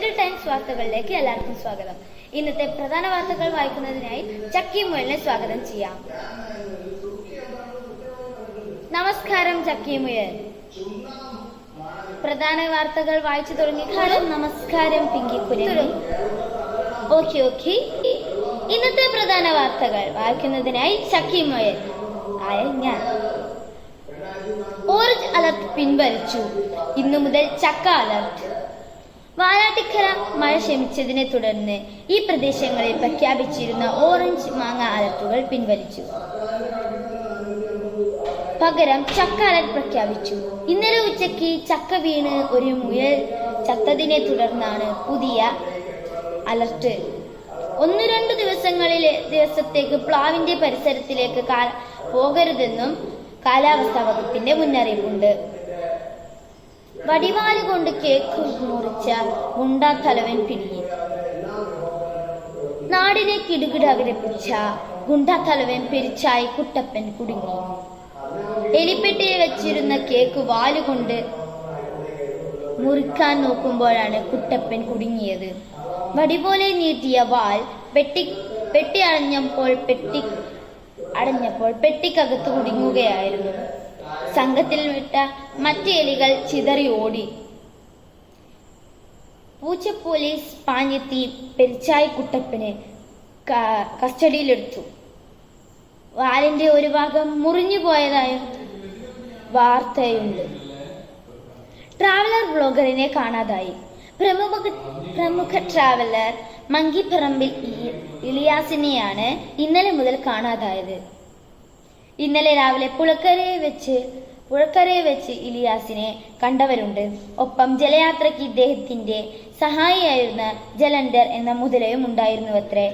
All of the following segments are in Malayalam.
ട്വിങ്കിൾ ടൈംസ് വാർത്തകളിലേക്ക് എല്ലാവർക്കും സ്വാഗതം. ഇന്നത്തെ പ്രധാന വാർത്തകൾ വായിക്കുന്നതിനായി ചക്കി മുയലിനെ സ്വാഗതം ചെയ്യാം. നമസ്കാരം ചക്കി മുയൽ. പ്രധാന വാർത്തകൾ വായിച്ചു തുടങ്ങിക്കാലം നമസ്കാരം പിങ്കി കുരങ്ങി. Okay okay. ഇന്നത്തെ പ്രധാന വാർത്തകൾ വായിക്കുന്നതിനായി ചക്കി മുയൽ. ആയ ഞാൻ. ഓറഞ്ച് അലർട്ട് പിൻവലിച്ചു. ഇന്നു മുതൽ ചക്ക അലർട്ട് വാലാട്ടിക്കര മഴ ശമിച്ചതിനെ തുടർന്ന് ഈ പ്രദേശങ്ങളിൽ പ്രഖ്യാപിച്ചിരുന്ന ഓറഞ്ച് മാങ്ങ അലർട്ടുകൾ പിൻവലിച്ചു. പകരം ചക്ക അലർട്ട് പ്രഖ്യാപിച്ചു. ഇന്നലെ ഉച്ചയ്ക്ക് ചക്ക വീണ് ഒരു മുയൽ ചത്തതിനെ തുടർന്നാണ് പുതിയ അലർട്ട്. ഒന്ന് രണ്ട് ദിവസങ്ങളിലെ ദിവസത്തേക്ക് പ്ലാവിന്റെ പരിസരത്തിലേക്ക് പോകരുതെന്നും കാലാവസ്ഥാ വകുപ്പിന്റെ മുന്നറിയിപ്പുണ്ട്. വടിവാൽ കൊണ്ട് കേക്ക് മുറിച്ച ഗുണ്ടാ തലവൻ പിടിയിൽ നാടിനെ കിടുകിടകരപ്പിച്ച ഗുണ്ടാ തലവൻ പെരിച്ചായി കുട്ടപ്പൻ കുടുങ്ങി. എലിപ്പെട്ടിയിൽ വെച്ചിരുന്ന കേക്ക് വാലുകൊണ്ട് മുറിക്കാൻ നോക്കുമ്പോഴാണ് കുട്ടപ്പൻ കുടുങ്ങിയത്. വടിപോലെ നീട്ടിയ വാൽ പെട്ടി പെട്ടി അണഞ്ഞപ്പോൾ പെട്ടി അടഞ്ഞപ്പോൾ പെട്ടിക്കകത്ത് കുടുങ്ങുകയായിരുന്നു. സംഘത്തിൽ വിട്ട മറ്റു എലികൾ ചിതറി ഓടി. പൂച്ച പോലീസ് പാഞ്ഞെത്തി പെരിച്ചായി കുട്ടപ്പിനെ കസ്റ്റഡിയിലെടുത്തു. വാലിന്റെ ഒരു ഭാഗം മുറിഞ്ഞു പോയതായും വാർത്തയുണ്ട്. ട്രാവലർ ബ്ലോഗറിനെ കാണാതായി. പ്രമുഖ പ്രമുഖ ട്രാവലർ മങ്കിപ്പറമ്പിൽ ഇലിയാസിനെയാണ് ഇന്നലെ മുതൽ കാണാതായത്. ഇന്നലെ രാവിലെ പുഴക്കരയെ വെച്ച് പുഴക്കരയെ വെച്ച് ഇലിയാസിനെ കണ്ടവരുണ്ട്. ഒപ്പം ജലയാത്രയ്ക്ക് ഇദ്ദേഹത്തിന്റെ സഹായിയായിരുന്ന ജലന്ധർ എന്ന മുതലയും ഉണ്ടായിരുന്നുവത്രേ.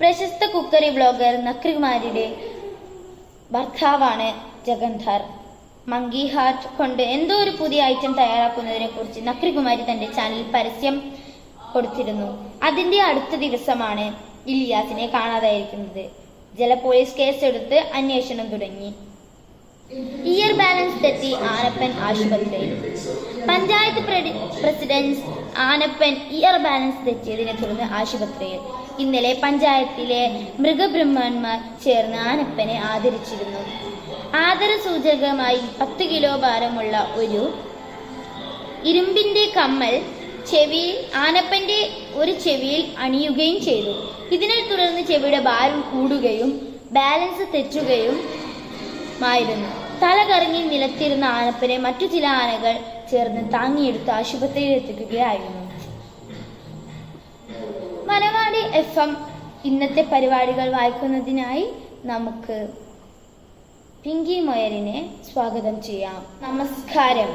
പ്രശസ്ത കുക്കറി ബ്ലോഗർ നക്രിമാരുടെ ഭർത്താവാണ് ജഗന്ധർ. മങ്കി ഹാർട്ട് കൊണ്ട് എന്തോ ഒരു പുതിയ ഐറ്റം തയ്യാറാക്കുന്നതിനെ കുറിച്ച് നക്രികുമാരി തന്റെ ചാനലിൽ പരസ്യം കൊടുത്തിരുന്നു. അതിന്റെ അടുത്ത ദിവസമാണ് ഇലിയാസിനെ കാണാതായിരിക്കുന്നത്. ജല പോലീസ് കേസെടുത്ത് അന്വേഷണം തുടങ്ങി. ഇയർ ബാലൻസ് തെറ്റി ആനപ്പൻ ആശുപത്രിയിൽ. Panchayat president Anappan ear balance തെറ്റിയതിനെ തുടർന്ന് ആശുപത്രിയിൽ. ഇന്നലെ പഞ്ചായത്തിലെ മൃഗബ്രഹ്മന്മാർ ചേർന്ന് ആനപ്പനെ ആദരിച്ചിരുന്നു. ആദരസൂചകമായി പത്ത് കിലോ ഭാരമുള്ള ഒരു ഇരുമ്പിന്റെ കമ്മൽ ചെവിയിൽ ആനപ്പന്റെ ഒരു ചെവിയിൽ അണിയുകയും ചെയ്തു. ഇതിനെ തുടർന്ന് ചെവിയുടെ ഭാരം കൂടുകയും ബാലൻസ് തെറ്റുകയും മായിരുന്നു തലകറങ്ങി നിലത്തിരുന്ന ആനപ്പനെ മറ്റു ചില ആനകൾ ചേർന്ന് താങ്ങിയെടുത്ത് ആശുപത്രിയിൽ എത്തിക്കുകയായിരുന്നു. മനവാടി എഫ് എം ഇന്നത്തെ പരിപാടികൾ വായിക്കുന്നതിനായി നമുക്ക് പിങ്കി മുയലിനെ സ്വാഗതം ചെയ്യാം. നമസ്കാരം.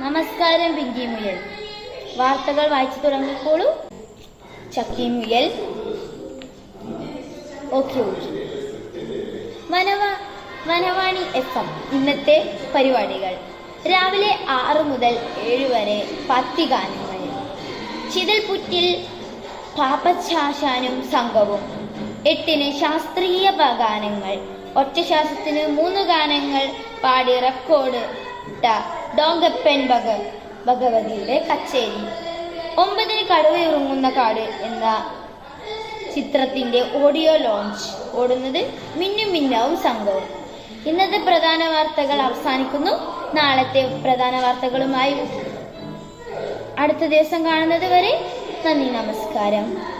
നമസ്കാരം പിങ്കി മുയൽ. വാർത്തകൾ വായിച്ചു തുടങ്ങിക്കോളൂ. ചക്കി മുയൽ. Okay okay. വനവ Vanavani F M ഇന്നത്തെ പരിപാടികൾ. രാവിലെ ആറ് മുതൽ ഏഴ് വരെ പത്തി ഗാനങ്ങൾ. ചിതൽപുറ്റിൽ പാപ്പച്ചാശാനും സംഘവും. എട്ടിന് ശാസ്ത്രീയ ഗാനങ്ങൾ. ഒറ്റശ്വാസത്തിന് മൂന്ന് ഗാനങ്ങൾ പാടി റെക്കോർഡ് ഇട്ട ഡോങ്കപ്പൻ ഭഗ ഭഗവതിയുടെ കച്ചേരി. ഒമ്പതിന് കടുവയുറങ്ങുന്ന കാട് എന്ന ചിത്രത്തിന്റെ ഓഡിയോ ലോഞ്ച്. ഓടുന്നത് മിന്നും മിന്നാവും സംഘവും. ഇന്നത്തെ പ്രധാന വാർത്തകൾ അവസാനിക്കുന്നു. നാളത്തെ പ്രധാന വാർത്തകളുമായി അടുത്ത ദിവസം കാണുന്നത് വരെ നന്ദി നമസ്കാരം.